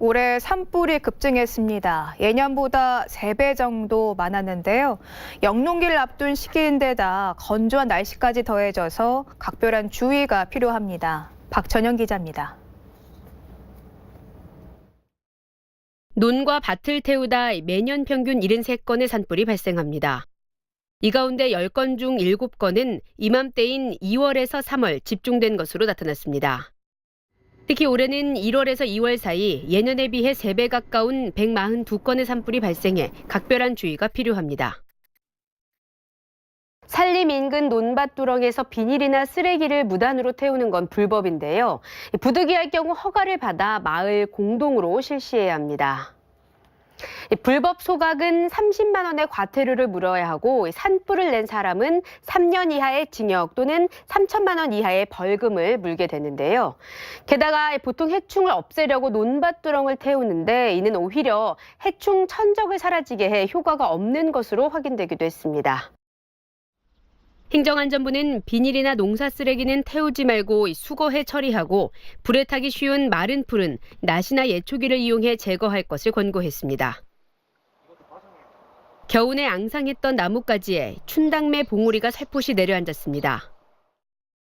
올해 산불이 급증했습니다. 예년보다 3배 정도 많았는데요. 영농기를 앞둔 시기인데다 건조한 날씨까지 더해져서 각별한 주의가 필요합니다. 박전영 기자입니다. 논과 밭을 태우다 매년 평균 73건의 산불이 발생합니다. 이 가운데 10건 중 7건은 이맘때인 2월에서 3월 집중된 것으로 나타났습니다. 특히 올해는 1월에서 2월 사이 예년에 비해 3배 가까운 142건의 산불이 발생해 각별한 주의가 필요합니다. 산림 인근 논밭 두렁에서 비닐이나 쓰레기를 무단으로 태우는 건 불법인데요. 부득이할 경우 허가를 받아 마을 공동으로 실시해야 합니다. 이 불법 소각은 30만 원의 과태료를 물어야 하고 산불을 낸 사람은 3년 이하의 징역 또는 3천만 원 이하의 벌금을 물게 되는데요. 게다가 보통 해충을 없애려고 논밭 두렁을 태우는데 이는 오히려 해충 천적을 사라지게 해 효과가 없는 것으로 확인되기도 했습니다. 행정안전부는 비닐이나 농사 쓰레기는 태우지 말고 수거해 처리하고 불에 타기 쉬운 마른 풀은 낫이나 예초기를 이용해 제거할 것을 권고했습니다. 겨우내 앙상했던 나뭇가지에 춘당매 봉우리가 살포시 내려앉았습니다.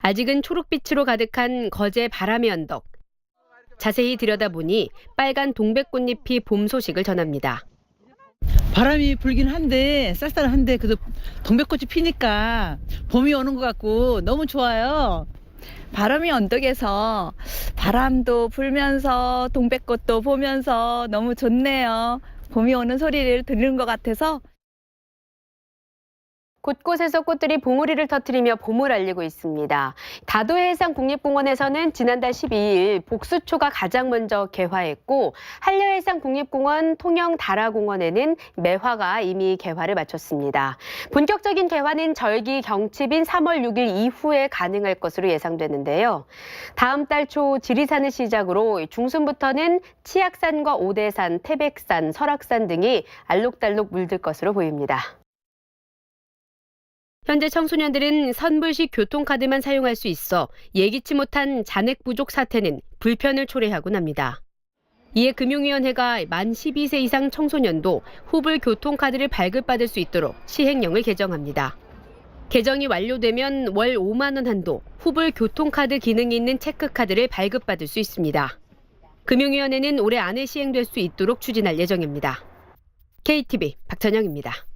아직은 초록빛으로 가득한 거제 바람의 언덕. 자세히 들여다보니 빨간 동백꽃잎이 봄 소식을 전합니다. 바람이 불긴 한데 쌀쌀한데 그래도 동백꽃이 피니까 봄이 오는 것 같고 너무 좋아요. 바람이 언덕에서 바람도 불면서 동백꽃도 보면서 너무 좋네요. 봄이 오는 소리를 들리는 것 같아서 곳곳에서 꽃들이 봉우리를 터뜨리며 봄을 알리고 있습니다. 다도해상 국립공원에서는 지난달 12일 복수초가 가장 먼저 개화했고 한려 해상 국립공원 통영 다라공원에는 매화가 이미 개화를 마쳤습니다. 본격적인 개화는 절기 경칩인 3월 6일 이후에 가능할 것으로 예상되는데요. 다음 달 초 지리산을 시작으로 중순부터는 치악산과 오대산, 태백산, 설악산 등이 알록달록 물들 것으로 보입니다. 현재 청소년들은 선불식 교통카드만 사용할 수 있어 예기치 못한 잔액 부족 사태는 불편을 초래하곤 합니다. 이에 금융위원회가 만 12세 이상 청소년도 후불 교통카드를 발급받을 수 있도록 시행령을 개정합니다. 개정이 완료되면 월 5만 원 한도 후불 교통카드 기능이 있는 체크카드를 발급받을 수 있습니다. 금융위원회는 올해 안에 시행될 수 있도록 추진할 예정입니다. KTV 박찬영입니다.